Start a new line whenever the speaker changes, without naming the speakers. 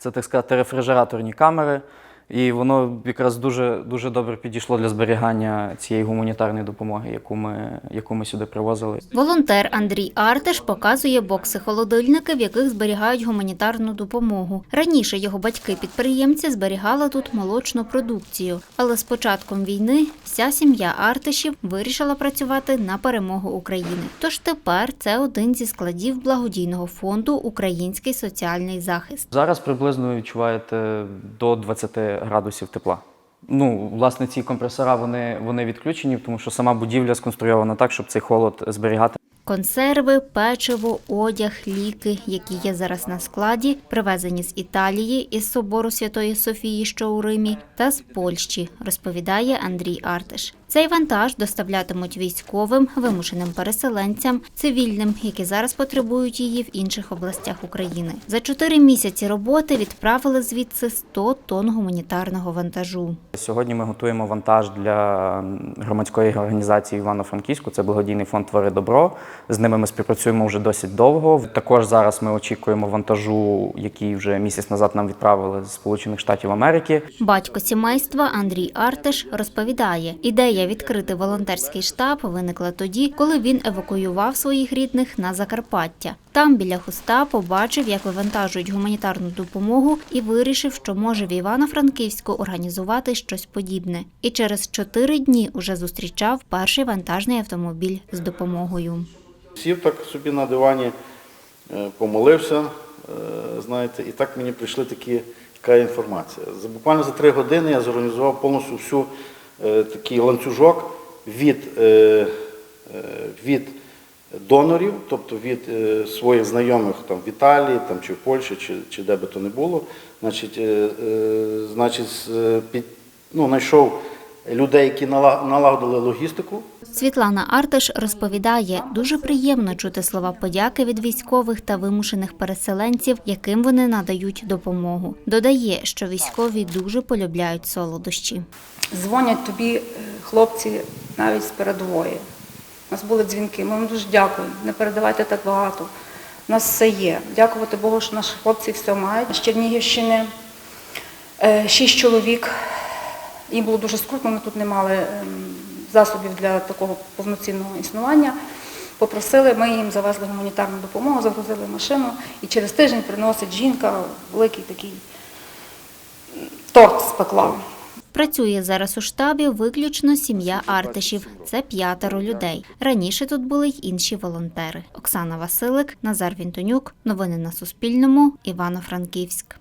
Це так сказати рефрижераторні камери. І воно якраз дуже, дуже добре підійшло для зберігання цієї гуманітарної допомоги, яку ми, яку ми сюди привозили.
Волонтер Андрій Артеш показує бокси-холодильники, в яких зберігають гуманітарну допомогу. Раніше його батьки-підприємці зберігали тут молочну продукцію, але з початком війни вся сім'я Артешів вирішила працювати на перемогу України. Тож тепер це один зі складів благодійного фонду Український соціальний захист.
Зараз приблизно відчуваєте до 20 градусів тепла. Ну, власне, ці компресора вони, вони відключені, тому що сама будівля сконструйована так, щоб цей холод зберігати.
Консерви, печиво, одяг, ліки, які є зараз на складі, привезені з Італії, із собору Святої Софії, що у Римі, та з Польщі, розповідає Андрій Артеш. Цей вантаж доставлятимуть військовим, вимушеним переселенцям, цивільним, які зараз потребують її в інших областях України. За чотири місяці роботи відправили звідси 100 тонн гуманітарного вантажу.
Сьогодні ми готуємо вантаж для громадської організації Івано-Франківську. Це благодійний фонд Твори добро. З ними ми співпрацюємо вже досить довго. Також зараз ми очікуємо вантажу, який вже місяць назад нам відправили з Сполучених Штатів Америки.
Батько сімейства Андрій Артеш розповідає, ідея відкрити волонтерський штаб виникла тоді, коли він евакуював своїх рідних на Закарпаття. Там біля хуста побачив, як вивантажують гуманітарну допомогу, і вирішив, що може в Івано-Франківську організувати щось подібне. І через чотири дні уже зустрічав перший вантажний автомобіль з допомогою.
Сів так собі на дивані, е, помолився, е, знаєте, і так мені прийшли такі, така інформація. Буквально за три години я зорганізував повністю всю е, такий ланцюжок від, від донорів, тобто від своїх знайомих там, в Італії там, чи в Польщі, чи, чи де би то не було. Значить, значить, під, ну, знайшов людей, які налагодили логістику.
Світлана Артеш розповідає, дуже приємно чути слова подяки від військових та вимушених переселенців, яким вони надають допомогу. Додає, що військові дуже полюбляють солодощі.
Дзвонять тобі е, хлопці навіть з передової. У нас були дзвінки. Ми вам дуже дякуємо. Не передавайте так багато. У нас все є. Дякувати Богу, що наші хлопці все мають. З Чернігівщини е, шість чоловік. Їм було дуже скрутно, ми тут не мали ем, засобів для такого повноцінного існування. Попросили, ми їм завезли гуманітарну допомогу, загрузили машину, і через тиждень приносить жінка великий такий торт спекла.
Працює зараз у штабі виключно сім'я Артешів. Це п'ятеро людей. Раніше тут були й інші волонтери. Оксана Василик, Назар Вінтонюк. Новини на Суспільному. Івано-Франківськ.